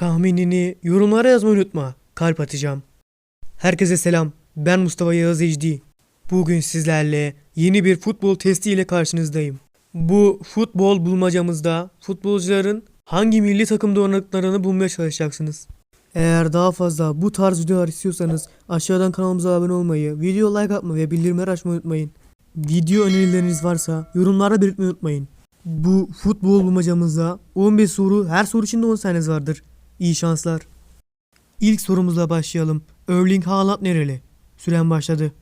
Tahminini yorumlara yazmayı unutma. Kalp atacağım. Herkese selam. Ben Mustafa Yağız Ecdi. Bugün sizlerle yeni bir futbol testi ile karşınızdayım. Bu futbol bulmacamızda futbolcuların hangi milli takımda oynadıklarını bulmaya çalışacaksınız. Eğer daha fazla bu tarz videolar istiyorsanız aşağıdan kanalımıza abone olmayı, video like atmayı ve bildirimleri açmayı unutmayın. Video önerileriniz varsa yorumlarda belirtmeyi unutmayın. Bu futbol bulmacamızda 15 soru, her soru içinde 10 saniyeniz vardır. İyi şanslar. İlk sorumuzla başlayalım. Erling Haaland nereli? Süren başladı.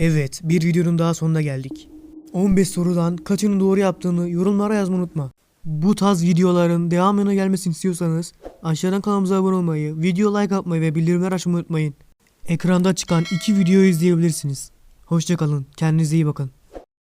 Evet, bir videonun daha sonuna geldik. 15 sorudan kaçını doğru yaptığını yorumlara yazmayı unutma. Bu tarz videoların devamına gelmesini istiyorsanız aşağıdan kanalımıza abone olmayı, video like atmayı ve bildirimler açmayı unutmayın. Ekranda çıkan iki videoyu izleyebilirsiniz. Hoşçakalın, kendinize iyi bakın.